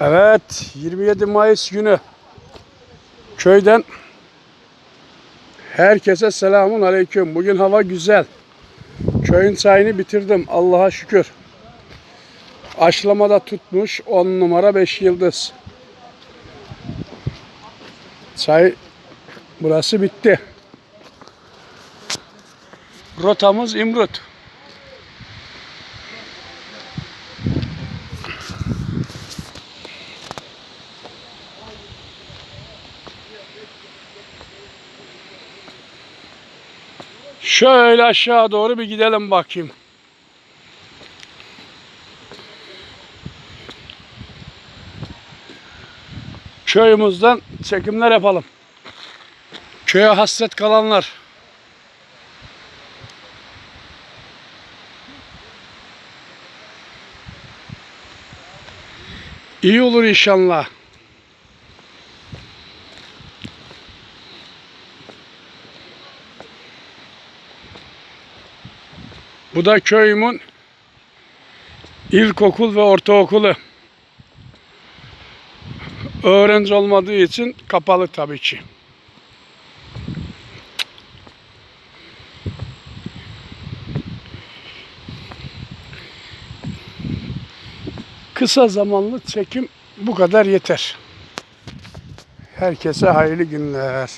Evet, 27 Mayıs günü köyden herkese selamun aleyküm. Bugün hava güzel. Köyün çayını bitirdim Allah'a şükür. Aşlamada tutmuş 10 numara 5 yıldız. Çay burası bitti. Rotamız İmrut. Şöyle aşağı doğru bir gidelim bakayım. Köyümüzden çekimler yapalım. Köye hasret kalanlar. İyi olur inşallah. Bu da köyümün ilkokul ve ortaokulu. Öğrenci olmadığı için kapalı tabii ki. Kısa zamanlı çekim bu kadar yeter. Herkese hayırlı günler.